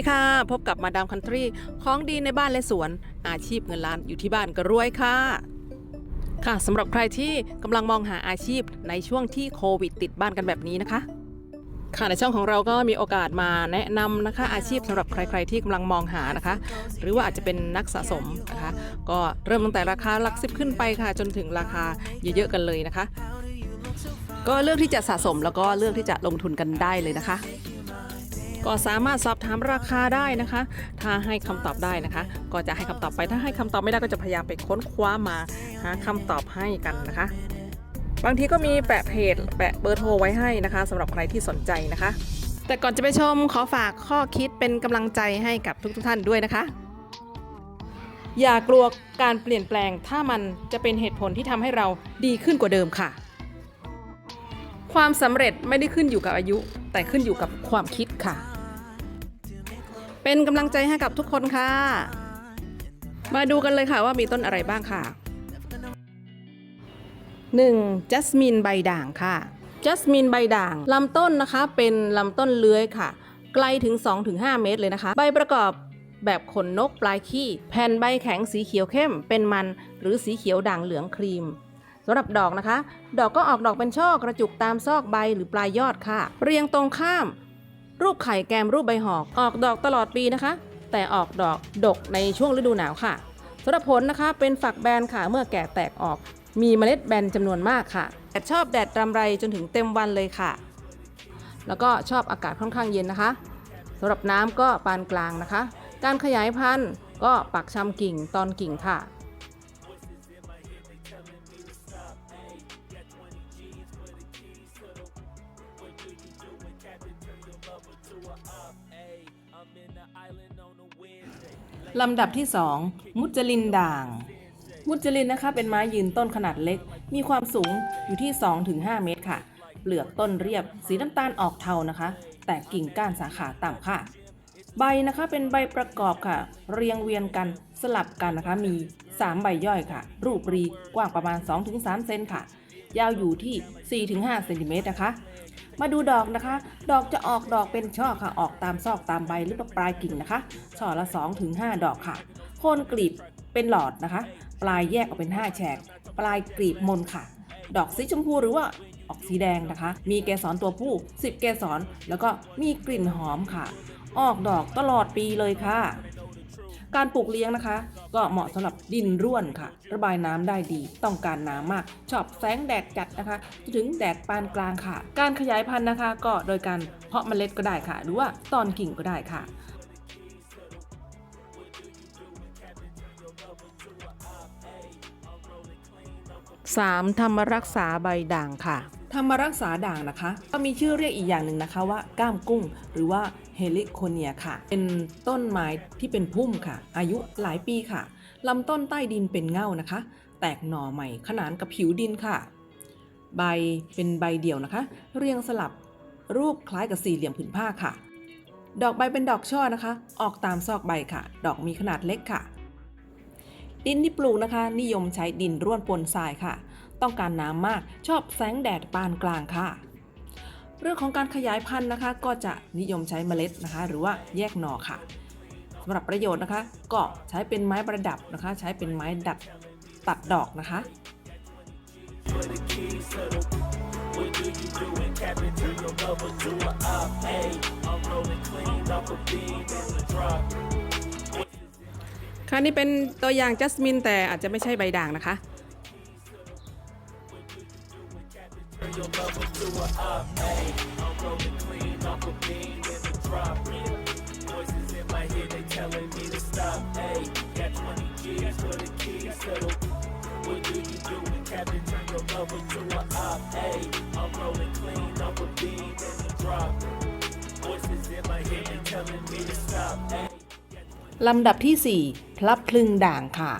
วัสดีค่ะ พบกับมาดามคันทรีของดีในบ้านและสวน อาชีพเงินล้านอยู่ที่บ้านก็รวยค่ะ ค่ะสำหรับใครที่กำลังมองหาอาชีพในช่วงที่โควิดติดบ้านกันแบบนี้นะคะ ค่ะในช่องของเราก็มีโอกาสมาแนะนำนะคะ อาชีพสำหรับใคร ๆ ที่กำลังมองหานะคะ หรือว่าอาจจะเป็นนักสะสมนะคะ ก็เริ่มตั้งแต่ราคาหลักสิบขึ้นไปค่ะ จนถึงราคาเยอะๆกันเลยนะคะ ก็เลือกที่จะสะสมแล้วก็เลือกที่จะลงทุนกันได้เลยนะคะ ก็สามารถสอบถามราคาได้นะคะ ถ้าให้คำตอบได้นะคะ ก็จะให้คำตอบไปถ้าให้คำตอบไม่ได้ก็จะพยายามไปค้นคว้ามาหาคำตอบให้กันนะคะ บางทีก็มีแปะเพจแปะเบอร์โทรไว้ให้นะคะสำหรับใครที่สนใจนะคะ แต่ก่อนจะไปชมขอฝากข้อคิดเป็นกำลังใจให้กับทุกๆท่านด้วยนะคะ อย่ากลัวการเปลี่ยนแปลงถ้ามันจะเป็นเหตุผลที่ทำให้เราดีขึ้นกว่าเดิมค่ะความสำเร็จไม่ได้ขึ้นอยู่กับอายุ แต่ขึ้นอยู่กับความคิดค่ะ เป็นกำลังใจให้กับทุกคนค่ะ มาดูกันเลยค่ะว่ามีต้นอะไรบ้างค่ะ 1. จัสมินใบด่างค่ะ จัสมินใบด่างลำต้นนะคะเป็นลำต้นเลื้อยค่ะ ไกลถึง 2-5 เมตรเลยนะคะ ใบประกอบแบบขนนกปลายขี้ แผ่นใบแข็งสีเขียวเข้ม เป็นมัน หรือสีเขียวด่างเหลืองครีมสำหรับดอกนะคะ ดอกก็ออกดอกเป็นช่อกระจุกตามซอกใบหรือปลายยอดค่ะ เรียงตรงข้าม รูปไข่แกมรูปใบหอกออกดอกตลอดปีนะคะ แต่ออกดอกดกในช่วงฤดูหนาวค่ะสำหรับผลนะคะเป็นฝักแบนค่ะเมื่อแก่แตกออก มีเมล็ดแบนจำนวนมากค่ะแต่ชอบแดดรำไรจนถึงเต็มวันเลยค่ะ แล้วก็ชอบอากาศค่อนข้างเย็นนะคะสำหรับน้ำก็ปานกลางนะคะ การขยายพันธุ์ก็ปักชำกิ่งตอนกิ่งค่ะ ลำดับที่ 2 มุจลินด่าง มุจลินนะคะเป็นไม้ยืนต้นขนาดเล็ก มีความสูงอยู่ที่ 2-5 เมตรค่ะ เปลือกต้นเรียบ สีน้ำตาลออกเทานะคะ แต่กิ่งก้านสาขาต่ำค่ะ ใบนะคะเป็นใบประกอบค่ะ เรียงเวียนกันสลับกันนะคะ มี 3 ใบย่อยค่ะ รูปรีกว้างประมาณ 2-3 เซนค่ะ ยาวอยู่ที่ 4-5 เซนติเมตรนะคะ มาดูดอกนะคะ ดอกจะออกดอกเป็นช่อค่ะ ออกตามซอกตามใบหรือปลายกิ่งนะคะ ช่อละ 2-5 ดอกค่ะ โคนกลีบเป็นหลอดนะคะ ปลายแยกออกเป็น 5 แฉก ปลายกลีบมนค่ะ ดอกสีชมพูหรือว่าออกสีแดงนะคะ มีเกสรตัวผู้ 10 เกสร แล้วก็มีกลิ่นหอมค่ะ ออกดอกตลอดปีเลยค่ะ การปลูกเลี้ยงนะคะ ก็เหมาะสำหรับดินร่วนค่ะ ระบายน้ำได้ดี ต้องการน้ำมาก ชอบแสงแดดจัดนะคะจนถึงแดดปานกลางค่ะ การขยายพันธุ์นะคะ ก็โดยการเพาะเมล็ดก็ได้ค่ะ หรือว่าตอนกิ่งก็ได้ค่ะ 3. ธรรมรักษาใบด่างค่ะ ธรรมรักษาด่างนะคะ ก็มีชื่อเรียกอีกอย่างหนึ่งนะคะว่าก้ามกุ้ง หรือว่าเฮลิโคเนียค่ะ เป็นต้นไม้ที่เป็นพุ่มค่ะ อายุหลายปีค่ะลำต้นใต้ดินเป็นเง่านะคะ แตกหน่อใหม่ขนานกับผิวดินค่ะ ใบเป็นใบเดี่ยวนะคะ เรียงสลับรูปคล้ายกับสี่เหลี่ยมผืนผ้าค่ะ ดอกใบเป็นดอกช่อนะคะ ออกตามซอกใบค่ะ ดอกมีขนาดเล็กค่ะ ดินที่ปลูกนะคะ นิยมใช้ดินร่วนปนทรายค่ะ ต้องการน้ำมากชอบแสงแดดปานกลางค่ะ เรื่องของการขยายพันธุ์นะคะ ก็จะนิยมใช้เมล็ดนะคะ หรือว่าแยกหน่อค่ะสำหรับประโยชน์นะคะ ก็ใช้เป็นไม้ประดับนะคะ ใช้เป็นไม้ดัดตัดดอกนะคะค่ะนี่เป็นตัวอย่างจัสมินแต่อาจจะไม่ใช่ใบด่างนะคะ ลำดับที่ 4 พลับพลึงด่างค่ะ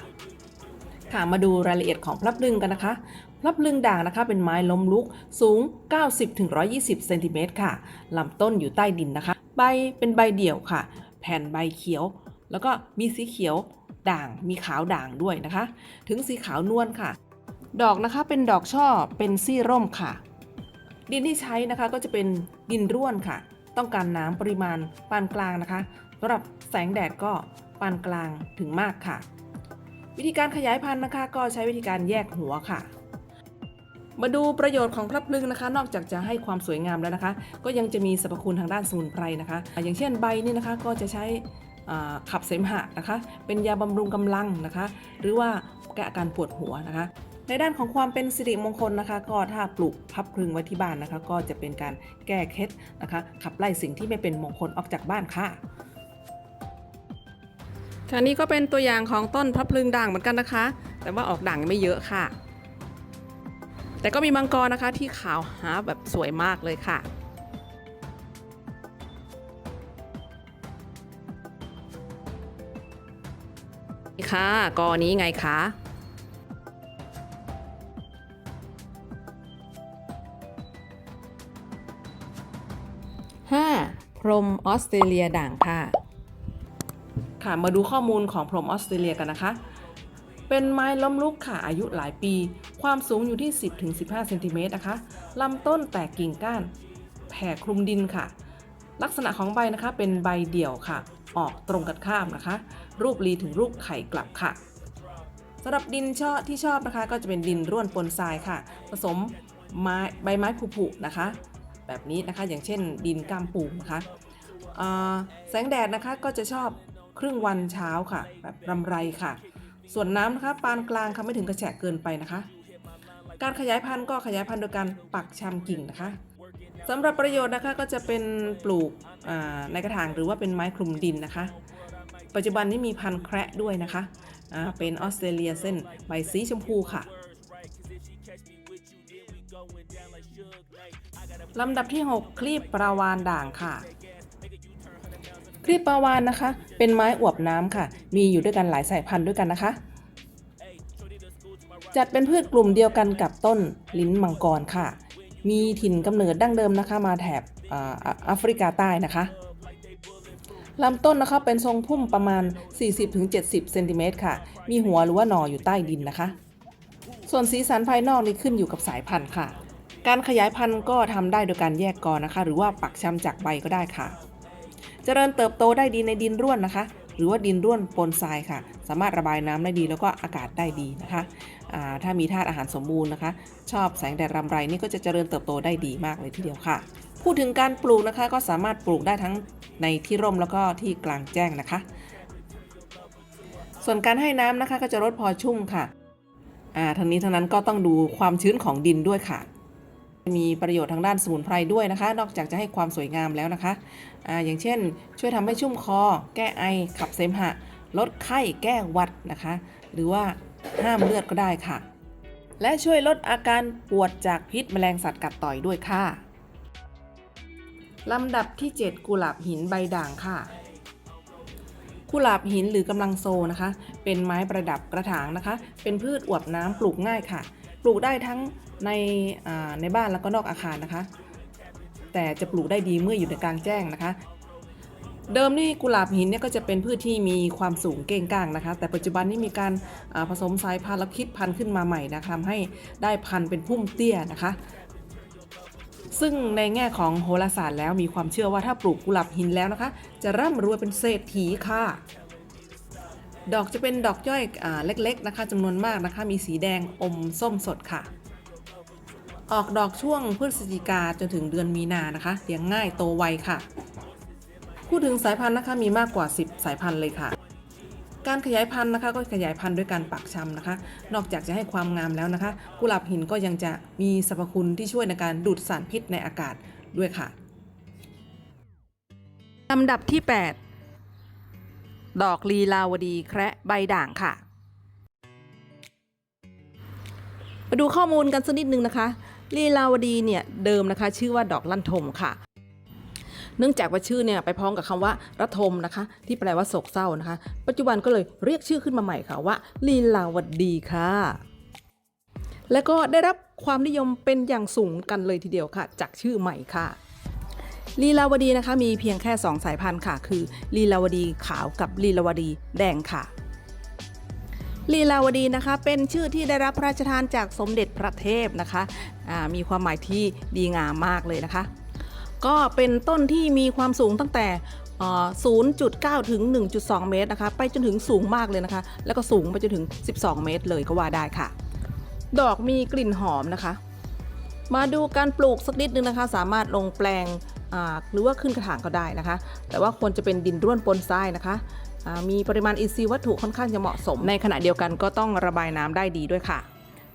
ค่ะมาดูรายละเอียดของพลับพลึงกันนะคะ พลับลึงด่างนะคะเป็นไม้ล้มลุกสูง 90-120เซนติเมตรค่ะลำต้นอยู่ใต้ดินนะคะ ใบเป็นใบเดี่ยวค่ะ แผ่นใบเขียว แล้วก็มีสีเขียวด่างมีขาวด่างด้วยนะคะ ถึงสีขาวนวลค่ะ ดอกนะคะเป็นดอกช่อเป็นซี่ร่มค่ะ ดินที่ใช้นะคะก็จะเป็นดินร่วนค่ะ ต้องการน้ำปริมาณปานกลางนะคะสำหรับแสงแดดก็ปานกลางถึงมากค่ะ วิธีการขยายพันธุ์นะคะ ก็ใช้วิธีการแยกหัวค่ะ มาดูประโยชน์ของพลับพลึงนะคะ นอกจากจะให้ความสวยงามแล้วนะคะ ก็ยังจะมีสรรพคุณทางด้านสมุนไพรนะคะ อย่างเช่นใบนี่นะคะก็จะใช้ขับเสมหะนะคะ เป็นยาบำรุงกำลังนะคะ หรือว่าแก้อาการปวดหัวนะคะในด้านของความเป็นสิริมงคลนะคะ ก็ถ้าปลูกพับพลึงไว้ที่บ้านนะคะ ก็จะเป็นการแก้เคล็ดนะคะ ขับไล่สิ่งที่ไม่เป็นมงคลออกจากบ้านค่ะค่ะนี่ก็เป็นตัวอย่างของต้นพับพลึงด่างเหมือนกันนะคะ แต่ว่าออกด่างไม่เยอะค่ะ แต่ก็มีมังกรนะคะที่ขาวหาแบบสวยมากเลยค่ะนี่ค่ะกอนี้ไงคะ 5. พรหมออสเตรเลียด่างค่ะ ค่ะ มาดูข้อมูลของพรหมออสเตรเลียกันนะคะ เป็นไม้ล้มลุกค่ะอายุหลายปี ความสูงอยู่ที่ 10-15เซนติเมตรนะคะลำต้นแตกกิ่งก้านแผ่คลุมดินค่ะ ลักษณะของใบนะคะเป็นใบเดี่ยวค่ะ ออกตรงกันข้ามนะคะ รูปรีถึงรูปไข่กลับค่ะสำหรับดินชอบที่ชอบนะคะ ก็จะเป็นดินร่วนปนทรายค่ะ ผสมไม้ใบไม้ผุๆนะคะ แบบนี้นะคะอย่างเช่นดินก้ามปูนะคะแสงแดดนะคะก็จะชอบครึ่งวันเช้าค่ะ แบบรำไรค่ะ ส่วนน้ำนะคะปานกลางค่ะไม่ถึงกระแฉะเกินไปนะคะ การขยายพันธุ์ก็ขยายพันธุ์โดยการปักชำกิ่งนะคะสำหรับประโยชน์นะคะก็จะเป็นปลูกในกระถางหรือว่าเป็นไม้คลุมดินนะคะ ปัจจุบันนี้มีพันธุ์แคระด้วยนะคะเป็นออสเตรเลียเส้นใบสีชมพูค่ะลำดับที่ 6 คลีบปลาวานด่างค่ะ คลีบปลาวานนะคะ เป็นไม้อวบน้ำค่ะ มีอยู่ด้วยกันหลายสายพันธุ์ด้วยกันนะคะ จัดเป็นพืชกลุ่มเดียวกันกับต้นลิ้นมังกรค่ะ มีถิ่นกำเนิดดั้งเดิมนะคะมาแถบอ่าอ่าแอฟริกาใต้นะคะลำต้นนะคะเป็นทรงพุ่มประมาณ 40-70 เซนติเมตรค่ะ มีหัวหรือว่าหน่ออยู่ใต้ดินนะคะ ส่วนสีสันภายนอกนี่ขึ้นอยู่กับสายพันธุ์ค่ะ การขยายพันธุ์ก็ทำได้โดยการแยกกอนะคะ หรือว่าปักชำจากใบก็ได้ค่ะเจริญเติบโตได้ดีในดินร่วนนะคะ หรือว่าดินร่วนปนทรายค่ะ สามารถระบายน้ำได้ดีแล้วก็อากาศได้ดีนะคะถ้ามีธาตุอาหารสมบูรณ์นะคะ ชอบแสงแดดรำไรนี่ก็จะเจริญเติบโตได้ดีมากเลยทีเดียวค่ะ พูดถึงการปลูกนะคะก็สามารถปลูกได้ทั้งในที่ร่มแล้วก็ที่กลางแจ้งนะคะ ส่วนการให้น้ำนะคะก็จะลดพอชุ่มค่ะอ่าทั้งนี้ทั้งนั้นก็ต้องดูความชื้นของดินด้วยค่ะ มีประโยชน์ทางด้านสมุนไพรด้วยนะคะ นอกจากจะให้ความสวยงามแล้วนะคะออย่างเช่น ช่วยทำให้ชุ่มคอ แก้ไอ ขับเสมหะ ลดไข้ แก้หวัดนะคะ หรือว่าห้ามเลือดก็ได้ค่ะ และช่วยลดอาการปวดจากพิษแมลงสัตว์กัดต่อยด้วยค่ะ ลำดับที่ 7 กุหลาบหินใบด่างค่ะกุหลาบหินหรือกำลังโซนะคะ เป็นไม้ประดับกระถางนะคะ เป็นพืชอวบน้ำปลูกง่ายค่ะ ปลูกได้ทั้ง ในในบ้านแล้วก็นอกอาคารนะคะ แต่จะปลูกได้ดีเมื่ออยู่ในกลางแจ้งนะคะ เดิมนี่กุหลาบหินเนี่ยก็จะเป็นพืชที่มีความสูงเก้งก้างนะคะ แต่ปัจจุบันนี้มีการาผสมสายพันธุ์และคิดพันธุ์ขึ้นมาใหม่นะคะทำให้ได้พันธุ์เป็นพุ่มเตี้ยนะคะซึ่งในแง่ของโหราศาสตร์แล้วมีความเชื่อว่าถ้าปลูกกุหลาบหินแล้วนะคะ จะร่ำรวยเป็นเศรษฐีค่ะ ดอกจะเป็นดอกย่อยอเล็กๆนะคะจำนวนมากนะคะ มีสีแดงอมส้มสดค่ะ ออกดอกช่วงพฤศจิกาจนถึงเดือนมีนานะคะเลี้ยงง่ายโตไวค่ะ พูดถึงสายพันธุ์นะคะมีมากกว่า 10 สายพันธุ์เลยค่ะ การขยายพันธุ์นะคะ ก็ขยายพันธุ์ด้วยการปักชำนะคะ นอกจากจะให้ความงามแล้วนะคะ กุหลาบหินก็ยังจะมีสรรพคุณที่ช่วยในการดูดสารพิษในอากาศด้วยค่ะลำดับที่ 8 ดอกลีลาวดีแคระใบด่างค่ะ มาดูข้อมูลกันสักนิดนึงนะคะ ลีลาวดีเนี่ยเดิมนะคะ ชื่อว่าดอกลั่นทมค่ะ เนื่องจากว่าชื่อเนี่ยไปพ้องกับคำว่าระทมนะคะ ที่แปลว่าโศกเศร้านะคะ ปัจจุบันก็เลยเรียกชื่อขึ้นมาใหม่ค่ะว่าลีลาวดีค่ะและก็ได้รับความนิยมเป็นอย่างสูงกันเลยทีเดียวค่ะ จากชื่อใหม่ค่ะลีลาวดีนะคะมีเพียงแค่ 2 สายพันธุ์ค่ะ คือลีลาวดีขาวกับลีลาวดีแดงค่ะ ลีลาวดีนะคะเป็นชื่อที่ได้รับพระราชทานจากสมเด็จพระเทพนะคะมีความหมายที่ดีงามมากเลยนะคะ ก็เป็นต้นที่มีความสูงตั้งแต่ 0.9 ถึง 1.2 เมตรนะคะ ไปจนถึงสูงมากเลยนะคะ แล้วก็สูงไปจนถึง 12 เมตรเลยก็ว่าได้ค่ะ ดอกมีกลิ่นหอมนะคะ มาดูการปลูกสักนิดนึงนะคะ สามารถลงแปลงหรือว่าขึ้นกระถางก็ได้นะคะ แต่ว่าควรจะเป็นดินร่วนปนทรายนะคะ มีปริมาณอินทรีย์วัตถุค่อนข้างจะเหมาะสม ในขณะเดียวกันก็ต้องระบายน้ำได้ดีด้วยค่ะ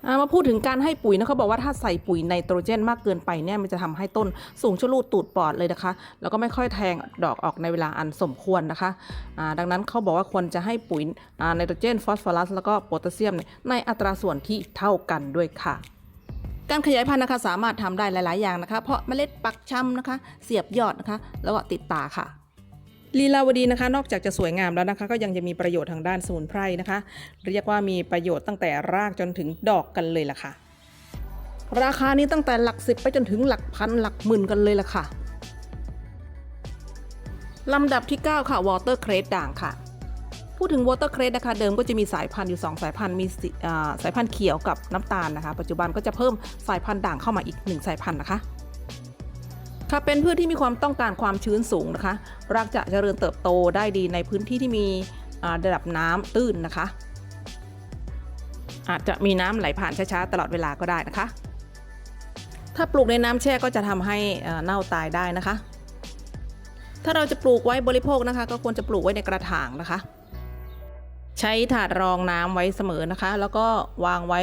อ่ามาพูดถึงการให้ปุ๋ยนะเขาบอกว่าถ้าใส่ปุ๋ยไนโตรเจนมากเกินไปเนี่ยมันจะทำให้ต้นสูงชะลูดตูดปอดเลยนะคะ แล้วก็ไม่ค่อยแทงดอกออกในเวลาอันสมควรนะคะอ่าดังนั้นเขาบอกว่าควรจะให้ปุ๋ยอ่าไนโตรเจนฟอสฟอรัสแล้วก็โพแทสเซียมเนี่ยในอัตราส่วนที่เท่ากันด้วยค่ะการขยายพันธุ์นะคะสามารถทำได้หลาย ๆ อย่างนะคะ เพราะเมล็ดปักชำนะคะ เสียบยอดนะคะ แล้วก็ติดตาค่ะ ลีลาวดีนะคะ นอกจากจะสวยงามแล้วนะคะ ก็ยังจะมีประโยชน์ทางด้านสมุนไพรนะคะ เรียกว่ามีประโยชน์ตั้งแต่รากจนถึงดอกกันเลยล่ะค่ะ ราคานี้ตั้งแต่หลักสิบไปจนถึงหลักพันหลักหมื่นกันเลยล่ะค่ะลำดับที่ 9 ค่ะ Water Crate ด่างค่ะ พูดถึง Water Crate นะคะ เดิมก็จะมีสายพันธุ์อยู่ 2 สายพันธุ์มีสาสายพันธุ์เขียวกับน้ำตาลนะคะ ปัจจุบันก็จะเพิ่มสายพันธุ์ด่างเข้ามาอีก 1 สายพันธุ์นะคะ ค่ะเป็นพืชที่มีความต้องการความชื้นสูงนะคะ รากจะเจริญเติบโตได้ดีในพื้นที่ที่มีระดับน้ำตื้นนะคะ อาจจะมีน้ำไหลผ่านช้าๆตลอดเวลาก็ได้นะคะ ถ้าปลูกในน้ำแช่ก็จะทำให้เน่าตายได้นะคะ ถ้าเราจะปลูกไว้บริโภคนะคะ ก็ควรจะปลูกไว้ในกระถางนะคะ ใช้ถาดรองน้ำไว้เสมอนะคะ แล้วก็วางไว้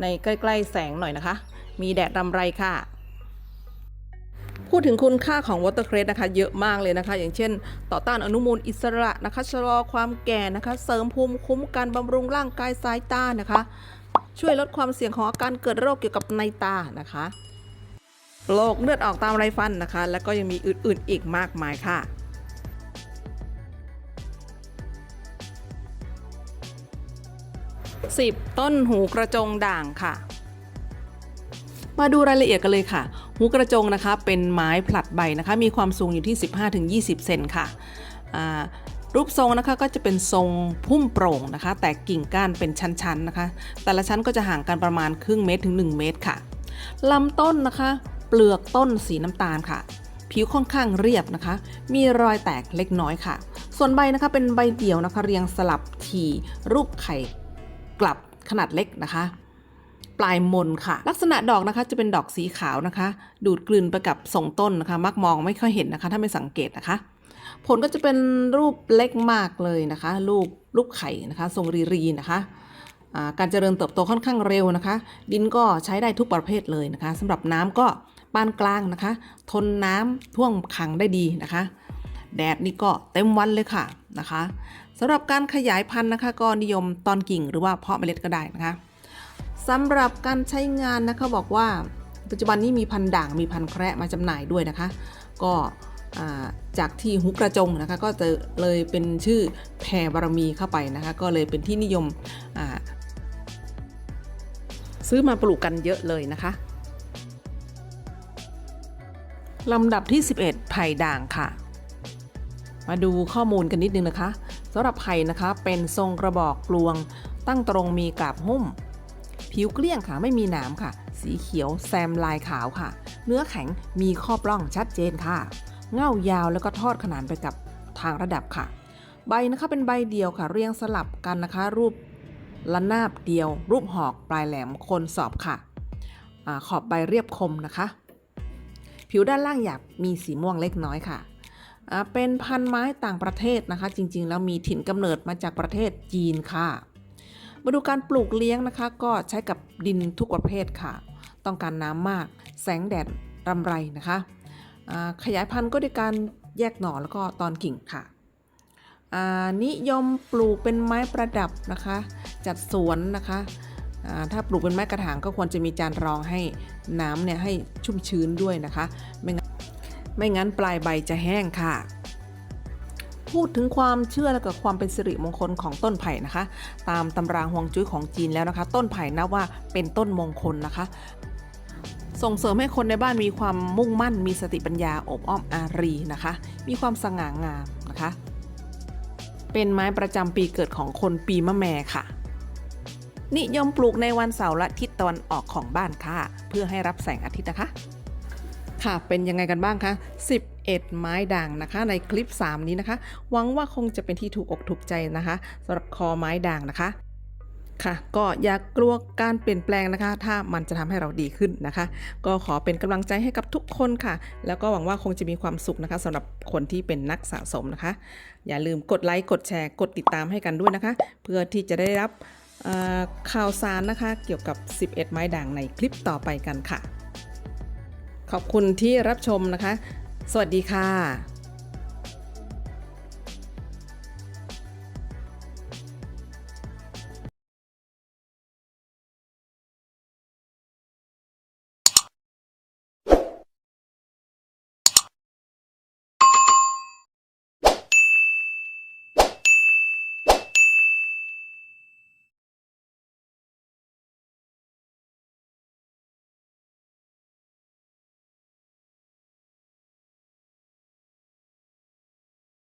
ในใกล้ ๆ แสงหน่อยนะคะ มีแดดรำไรค่ะ พูดถึงคุณค่าของ Water Crate นะคะเยอะมากเลยนะคะ อย่างเช่น ต่อต้านอนุมูลอิสระนะคะชะลอความแก่นะคะ เสริมภูมิคุ้มกันบำรุงร่างกายสายตานะคะ ช่วยลดความเสี่ยงของอาการเกิดโรคเกี่ยวกับในตานะคะโรคเลือดออกตามไรฟันนะคะ แล้วก็ยังมีอื่นๆอีกมากมายค่ะ10ต้นหูกระจงด่างค่ะ มาดูรายละเอียดกันเลยค่ะ หูกระจงนะคะเป็นไม้ผลัดใบนะคะมีความสูงอยู่ที่ 15-20 เซนค่ะรูปทรงนะคะก็จะเป็นทรงพุ่มโปร่งนะคะ แต่กิ่งก้านเป็นชั้นๆนะคะ แต่ละชั้นก็จะห่างกันประมาณครึ่งเมตรถึง 1 เมตรค่ะลำต้นนะคะ เปลือกต้นสีน้ำตาลค่ะ ผิวค่อนข้างเรียบนะคะ มีรอยแตกเล็กน้อยค่ะ ส่วนใบนะคะเป็นใบเดี่ยวนะคะ เรียงสลับถี่รูปไข่กลับขนาดเล็กนะคะ ปลายมนค่ะ ลักษณะดอกนะคะจะเป็นดอกสีขาวนะคะ ดูดกลืนไปกับทรงต้นนะคะ มักมองไม่ค่อยเห็นนะคะ ถ้าไม่สังเกตนะคะ ผลก็จะเป็นรูปเล็กมากเลยนะคะรูปรูปไข่นะคะ ทรงรีรีนะคะการเจริญเติบโตค่อนข้างเร็วนะคะ ดินก็ใช้ได้ทุกประเภทเลยนะคะสำหรับน้ำก็ปานกลางนะคะ ทนน้ำท่วมขังได้ดีนะคะ แดดนี่ก็เต็มวันเลยค่ะนะคะสำหรับการขยายพันธุ์นะคะ ก็นิยมตอนกิ่งหรือว่าเพาะเมล็ดก็ได้นะคะ สำหรับการใช้งานนะคะบอกว่าปัจจุบันนี้มีพันด่างมีพันแคระมาจำหน่ายด้วยนะคะ ก็จากที่ฮุกกระจงนะคะก็จะเลยเป็นชื่อแพรบารมีเข้าไปนะคะ ก็เลยเป็นที่นิยมซื้อมาปลูกกันเยอะเลยนะคะลำดับที่ 11 ไผ่ด่างค่ะ มาดูข้อมูลกันนิดนึงนะคะสำหรับไผ่นะคะเป็นทรงกระบอกกลวงตั้งตรงมีกาบหุ้ม ผิวเกลี้ยงค่ะไม่มีหนามค่ะ สีเขียวแซมลายขาวค่ะ เนื้อแข็งมีข้อปล้องชัดเจนค่ะ เง่ายาวแล้วก็ทอดขนานไปกับทางระดับค่ะ ใบนะคะเป็นใบเดียวค่ะ เรียงสลับกันนะคะ รูประนาบเดียว รูปหอกปลายแหลมคนสอบค่ะอขอบใบเรียบคมนะคะ ผิวด้านล่างหยาบมีสีม่วงเล็กน้อยค่ะเป็นพันไม้ต่างประเทศนะคะ จริงๆ แล้วมีถิ่นกำเนิดมาจากประเทศจีนค่ะ มาดูการปลูกเลี้ยงนะคะ ก็ใช้กับดินทุกประเภทค่ะ ต้องการน้ำมาก แสงแดดรำไรนะคะขยายพันธุ์ก็ด้วยการแยกหน่อแล้วก็ตอนกิ่งค่ะนิยมปลูกเป็นไม้ประดับนะคะ จัดสวนนะคะถ้าปลูกเป็นไม้กระถางก็ควรจะมีจานรองให้น้ำเนี่ยให้ชุ่มชื้นด้วยนะคะ ไม่งั้นไม่งั้นปลายใบจะแห้งค่ะ พูดถึงความเชื่อและก็ความเป็นสิริมงคลของต้นไผ่นะคะ ตามตำราฮวงจุ้ยของจีนแล้วนะคะ ต้นไผ่นับว่าเป็นต้นมงคลนะคะ ส่งเสริมให้คนในบ้านมีความมุ่งมั่น มีสติปัญญาอบอ้อมอารีนะคะ มีความสง่างามนะคะ เป็นไม้ประจำปีเกิดของคนปีมะแม่ค่ะ นิยมปลูกในวันเสาร์และทิศตะวันออกของบ้านค่ะ เพื่อให้รับแสงอาทิตย์นะคะ ค่ะเป็นยังไงกันบ้างคะ10 11ไม้ด่างนะคะ ในคลิป 3 นี้นะคะ หวังว่าคงจะเป็นที่ถูกอกถูกใจนะคะสำหรับคอไม้ด่างนะคะค่ะก็อย่ากกลัวการเปลี่ยนแปลงนะคะ ถ้ามันจะทำให้เราดีขึ้นนะคะ ก็ขอเป็นกำลังใจให้กับทุกคนค่ะ แล้วก็หวังว่าคงจะมีความสุขนะคะสำหรับคนที่เป็นนักสะสมนะคะ อย่าลืมกดไลค์กดแชร์ กดติดตามให้กันด้วยนะคะ เพื่อที่จะได้รับข่าวสารนะคะ เกี่ยวกับ 11 ไม้ด่างในคลิปต่อไปกันค่ะ ขอบคุณที่รับชมนะคะ สวัสดีค่ะ